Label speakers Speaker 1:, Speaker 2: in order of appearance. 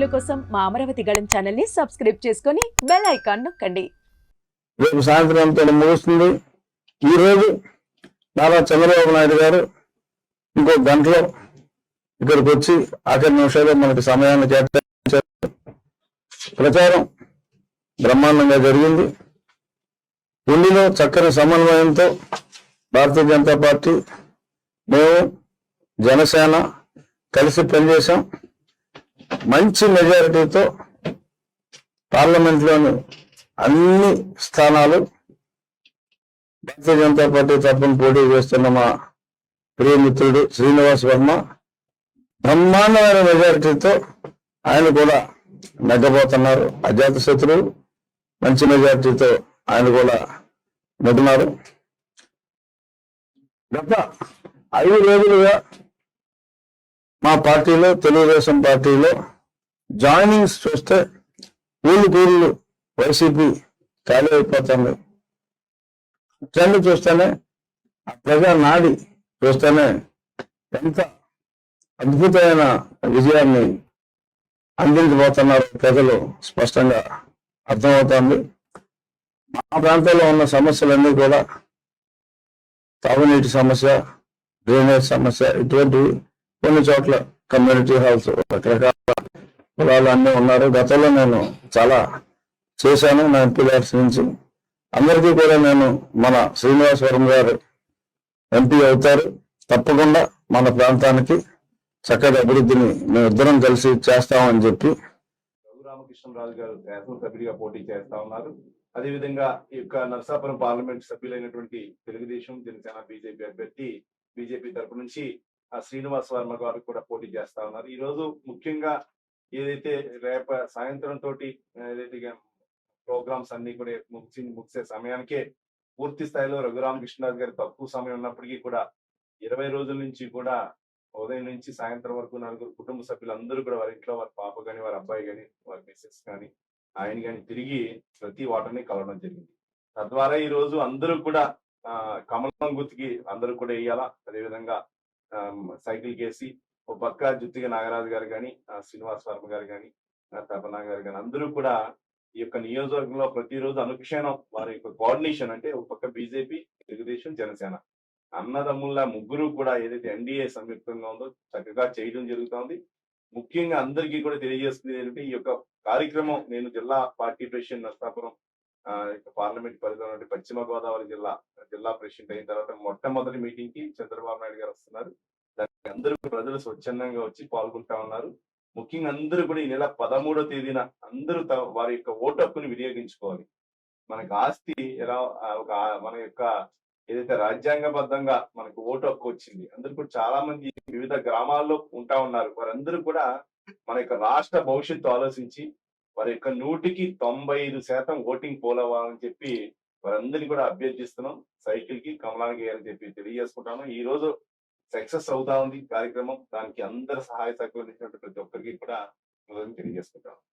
Speaker 1: వీడియోల కోసం మా అమరావతి గళం ఛానల్ని సబ్స్క్రైబ్ చేసుకొని బెల్ ఐకాన్ నొక్కండి.
Speaker 2: రేపు సాయంత్రం అంతా ముగుస్తుంది. ఈ రోజు నారా చంద్రబాబు నాయుడు గారు ఇంకో గంటలో ఇక్కడికి వచ్చి ఆఖరి నిమిషాలు మనకి సమయాన్ని కేటాయించారు. ప్రచారం బ్రహ్మాండంగా జరిగింది. ఢిల్లీలో చక్కని సమన్వయంతో భారతీయ జనతా పార్టీ మేము జనసేన కలిసి పనిచేశాం. మంచి మెజారిటీతో పార్లమెంట్లోని అన్ని స్థానాలు భారతీయ జనతా పార్టీ తరఫున పోటీ చేస్తున్న మా ప్రియమిత్రుడు శ్రీనివాస్ వర్మ బ్రహ్మాండమైన మెజారిటీతో ఆయన కూడా నెగ్గబోతున్నారు. అజాత శత్రువు మంచి మెజారిటీతో ఆయన కూడా నెగ్గున్నారు. గత ఐదు రోజులుగా మా పార్టీలో తెలుగుదేశం పార్టీలో జాయినింగ్స్ చూస్తే ఊళ్ళు కూళ్ళు వైసీపీ ఖాళీ అయిపోతుంది. ట్రెండ్ చూస్తేనే ఆ ప్రజా నాడి చూస్తేనే ఎంత అద్భుతమైన విజయాన్ని అందించబోతున్నారు ప్రజలు స్పష్టంగా అర్థమవుతోంది. మా ప్రాంతంలో ఉన్న సమస్యలన్నీ కూడా తాగునీటి సమస్య డ్రైనేజ్ సమస్య ఇటువంటివి కొన్ని చోట్ల కమ్యూనిటీ హాల్స్ రకరకాల కులాలు అన్నీ ఉన్నారు. గతంలో నేను చాలా చేశాను నా ఎంపీఆర్స్ నుంచి. అందరికీ కూడా నేను మన శ్రీనివాసవరం గారు ఎంపీ అవుతారు. తప్పకుండా మన ప్రాంతానికి చక్కటి అభివృద్ధిని మేము ఇద్దరం కలిసి చేస్తామని చెప్పి
Speaker 3: రఘురామకృష్ణరాజు గారు శాసనసభ్యుడిగా పోటీ చేస్తా ఉన్నారు. అదేవిధంగా ఈ యొక్క నరసాపురం పార్లమెంట్ సభ్యులైనటువంటి తెలుగుదేశం జనసేన బీజేపీ అభ్యర్థి బీజేపీ తరపు నుంచి శ్రీనివాస్ వర్మ గారు కూడా పోటీ చేస్తా ఉన్నారు. ఈ రోజు ముఖ్యంగా ఏదైతే రేప సాయంత్రం తోటి ఏదైతే ప్రోగ్రామ్స్ అన్ని కూడా ముగిసి ముగిసే సమయానికే పూర్తి స్థాయిలో రఘురామకృష్ణరాజు గారి తక్కువ సమయం ఉన్నప్పటికీ కూడా ఇరవై రోజుల నుంచి కూడా ఉదయం నుంచి సాయంత్రం వరకు నలుగురు కుటుంబ సభ్యులు అందరూ కూడా వారి ఇంట్లో వారి పాప కానీ వారి అబ్బాయి కానీ వారి మిస్సెస్ కానీ ఆయన కానీ తిరిగి ప్రతి వాటర్ని కలవడం జరిగింది. తద్వారా ఈ రోజు అందరూ కూడా ఆ కమలం గుర్తుకి అందరూ కూడా వేయాలా? అదేవిధంగా సైకిల్ కేసి ఒక పక్క జుత్తిగా నాగరాజు గారు కానీ శ్రీనివాస్ వర్మ గారు కానీ తపనా గారు కానీ అందరూ కూడా ఈ యొక్క నియోజకవర్గంలో ప్రతిరోజు అనుక్షణం వారి యొక్క కోఆర్డినేషన్ అంటే ఒక పక్క బీజేపీ తెలుగుదేశం జనసేన. అన్నదమ్ముల ముగ్గురు కూడా ఏదైతే ఎన్డీఏ సంయుక్తంగా ఉందో చక్కగా చేయడం జరుగుతోంది. ముఖ్యంగా అందరికీ కూడా తెలియజేస్తుంది ఏంటంటే ఈ యొక్క కార్యక్రమం నేను జిల్లా పార్టీ ప్రెసిడెంట్ నర్సాపురం పార్లమెంట్ పరిధిలో పశ్చిమ గోదావరి జిల్లా జిల్లా ప్రెసిడెంట్ అయిన తర్వాత మొట్టమొదటి మీటింగ్కి చంద్రబాబు నాయుడు గారు వస్తున్నారు. దానికి అందరూ ప్రజలు స్వచ్ఛందంగా వచ్చి పాల్గొంటా ఉన్నారు. ముఖ్యంగా అందరూ కూడా ఈ నెల పదమూడో తేదీన అందరూ వారి యొక్క ఓటు హక్కుని వినియోగించుకోవాలి. మనకు ఆస్తి ఎలా ఒక మన యొక్క ఏదైతే రాజ్యాంగబద్ధంగా మనకు ఓటు హక్కు వచ్చింది అందరూ కూడా చాలా మంది వివిధ గ్రామాల్లో ఉంటా ఉన్నారు. వారందరూ కూడా మన యొక్క రాష్ట్ర భవిష్యత్తు ఆలోచించి వారి యొక్క నూటికి తొంభై ఐదు శాతం ఓటింగ్ పోల్ అవ్వాలని చెప్పి వారందరినీ కూడా అభ్యర్థిస్తున్నాం. సైకిల్కి కమలానికి అని చెప్పి తెలియజేసుకుంటాను. ఈ రోజు సక్సెస్ అవుతా ఉంది కార్యక్రమం. దానికి అందరు సహాయ సహకరించినట్టు ప్రతి ఒక్కరికి కూడా తెలియజేసుకుంటాను.